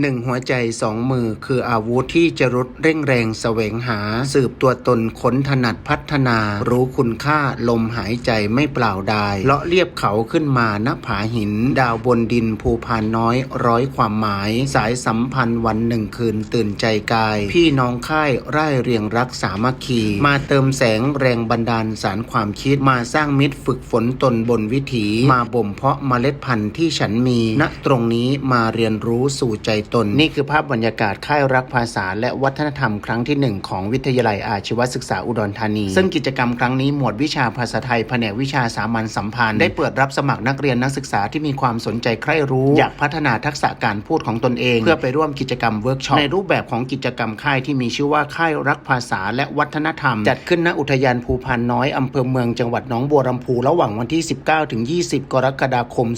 หนึ่งหัวใจสองมือคืออาวุธที่จะรุดเร่งแรงแสวงหา สืบตัวตนค้นถนัดพัฒนา รู้คุณค่าลมหายใจไม่เปล่าดายเลาะเรียบเขาขึ้นมาณผาหิน ดาวบนดินภูพานน้อยร้อยความหมาย สายสัมพันธ์วันหนึ่งคืนตื่นใจกาย พี่น้องค่ายไร่เรียงรักสามัคคี มาเติมแสงแรงบันดาลสารความคิดมาสร้างมิตรฝึกฝนตนบนวิถี มาบ่มเพาะเมล็ดพันธุ์ที่ฉันมี ณตรงนี้มาเรียนรู้สู่ใจตน นี่คือภาพบรรยากาศค่ายรักภาษา และวัฒนธรรมครั้งที่หนึ่งของวิทยาลัยอาชีวศึกษาอุดรธานี ซึ่งกิจกรรมครั้งนี้หมวดวิชาภาษาไทยแผนกวิชาสามัญสัมพันธ์ได้เปิดรับสมัครนักเรียนนักศึกษาที่มีความสนใจใคร่รู้ อยากพัฒนาทักษะการพูดของตนเอง เพื่อไปร่วมกิจกรรมเวิร์กช็อปในรูปแบบของกิจกรรมค่ายที่มีชื่อว่าค่ายรักภาษา และวัฒนธรรม จัดขึ้นณอุทยานภูพานน้อยอำเภอเมืองจังหวัดหนองบัวลำพูระหว่างวันที่ 19ถึง20 กรกฎาคม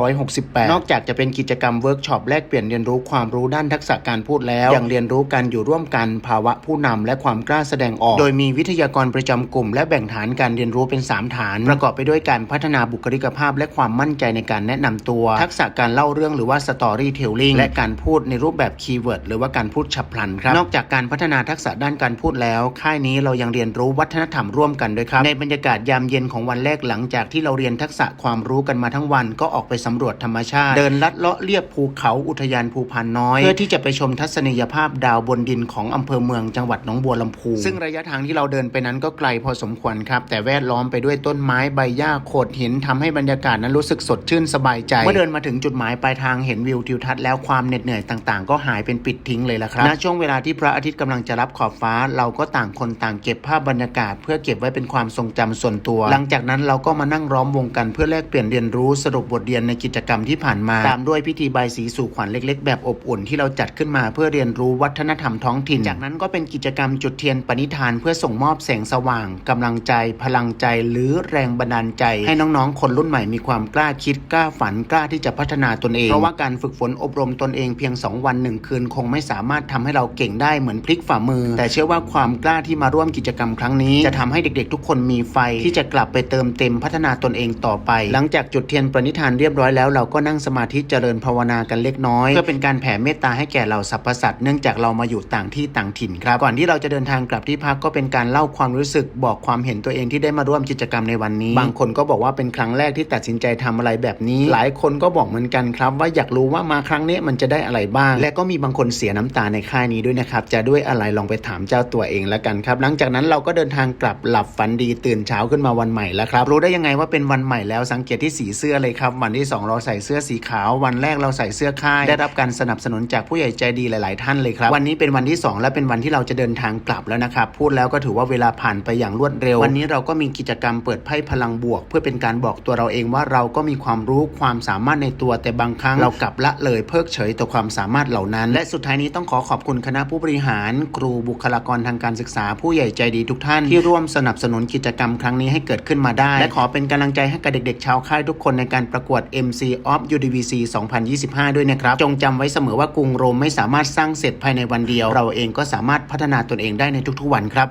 2568 นอกจากจะเป็นกิจกรรมเวิร์กช็อปแลกเปลี่ยนเรียนรู้ความรู้ด้านทักษะการพูดแล้ว ยังเรียนรู้การอยู่ร่วมกันภาวะผู้นำและความกล้าแสดงออก โดยมีวิทยากรประจำกลุ่ม และแบ่งฐานการเรียนรู้เป็น 3 ฐาน ประกอบไปด้วยการพัฒนาบุคลิกภาพ และความมั่นใจในการแนะนำตัว ทักษะการเล่าเรื่องหรือว่า storytelling และการพูดในรูปแบบคีย์เวิร์ดหรือว่าการพูดฉับพลันครับนอกจากการพัฒนาทักษะด้านการพูดแล้ว ค่ายนี้เรายังเรียนรู้วัฒนธรรมร่วมกันด้วยครับในบรรยากาศยามเย็นของวันแรกหลังจากที่เราเรียนทักษะความรู้กันมาทั้งวันก็ออกไปสำรวจธรรมชาติ เดินลัดเลาะเลียบภูเขาอุทยานภูพานน้อย เพื่อที่จะไปชมทัศนียภาพดาวบนดินของอำเภอเมืองจังหวัดหนองบัวลำพู ซึ่งระยะทางที่เราเดินไปนั้นก็ไกลพอสมควรครับ แต่แวดล้อมไปด้วยต้นไม้ใบหญ้าโขดหินทำให้บรรยากาศนั้นรู้สึกสดชื่นสบายใจ เมื่อเดินมาถึงจุดหมายปลายทางเห็นวิวทิวทัศน์แล้วความเหน็ดเหนื่อยต่างๆ ก็หายเป็นปิดทิ้งเลยละครับณช่วงเวลาที่พระอาทิตย์กำลังจะรับขอบฟ้า เราก็ต่างคนต่างเก็บภาพบรรยากาศ เพื่อเก็บไว้เป็นความทรงจำส่วนตัว หลังจากนั้นเราก็มานั่งล้อมวงกันเพื่อแลกเปลี่ยนเรียนรู้สรุปบทเรียนในกิจกรรมที่ผ่านมาตามด้วยพิธีใบายสีสู่ขวัญเล็กๆแบบอบอุ่นที่เราจัดขึ้นมาเพื่อเรียนรู้วัฒนธรรมท้องถิ่น จากนั้นก็เป็นกิจกรรมจุดเทียนปณิธาน เพื่อส่งมอบแสงสว่างกำลังใจ พลังใจหรือแรงบันดาลใจ ให้น้องๆ คนรุ่นใหม่มีความกล้าคิดกล้าฝันกล้าที่จะพัฒนาตนเอง เพราะว่าการฝึกฝนอบรมตนเองเพียง 2 วัน1คืน คงไม่สามารถทำให้เราเก่งได้เหมือนพลิกฝ่ามือ แต่เชื่อว่าความกล้าที่มาร่วมกิจกรรมครั้งนี้ จะทำให้เด็กๆ ทุกคนมีไฟที่จะกลับไปเติมเต็มพัฒนาตนเองต่อไป หลังจากจุดเทียนปณิธานเรียบร้อยแล้วเราก็นั่งสมาธิเจริญภาวนากันเล็กน้อยเพื่อเป็นการแผ่เมตตาให้แก่เหล่าสรรพสัตว์เนื่องจากเรามาอยู่ต่างที่ต่างถิ่นครับ ก่อนที่เราจะเดินทางกลับที่พักก็เป็นการเล่าความรู้สึกบอกความเห็นตัวเองที่ได้มาร่วมกิจกรรมในวันนี้ บางคนก็บอกว่าเป็นครั้งแรกที่ตัดสินใจทำอะไรแบบนี้ หลายคนก็บอกเหมือนกันครับ ว่าอยากรู้ว่ามาครั้งนี้มันจะได้อะไรบ้าง และก็มีบางคนเสียน้ำตาในค่ายนี้ด้วยนะครับจะด้วยอะไรลองไปถามเจ้าตัวเองแล้วกันครับ หลังจากนั้นเราก็เดินทางกลับหลับฝันดีตื่นเช้าขึ้นมาวันใหม่แล้วครับ รู้ได้ยังไงว่าเป็นวันใหม่แล้วสังเกตที่สีเสื้อเลยครับ วันที่สองเราใส่เสื้อสีขาว วันแรกเราใส่เสื้อค่ายได้รับการสนับสนุนจากผู้ใหญ่ใจดีหลาย ๆ ท่านเลยครับวันนี้เป็นวันที่ 2 และเป็นวันที่เราจะเดินทางกลับแล้วนะครับพูดแล้วก็ถือว่าเวลาผ่านไปอย่างรวดเร็ว วันนี้เราก็มีกิจกรรมเปิดไพ่พลังบวก เพื่อเป็นการบอกตัวเราเองว่าเราก็มีความรู้ความสามารถในตัวแต่บางครั้งเรากลับละเลยเพิกเฉยต่อความสามารถเหล่านั้น และสุดท้ายนี้ต้องขอขอบคุณคณะผู้บริหาร ครูบุคลากรทางการศึกษา ผู้ใหญ่ใจดีทุกท่านที่ร่วมสนับสนุนกิจกรรมครั้งนี้ให้เกิดขึ้นมาได้ และขอเป็นกำลังใจให้กับเด็ก ๆ ชาวค่ายทุกคนในการประกวด MC of UDVC 2025 ด้วยนะครับจงจำไว้เสมอว่ากรุงโรมไม่สามารถสร้างเสร็จภายในวันเดียว เราเองก็สามารถพัฒนาตนเองได้ในทุกๆวันครับ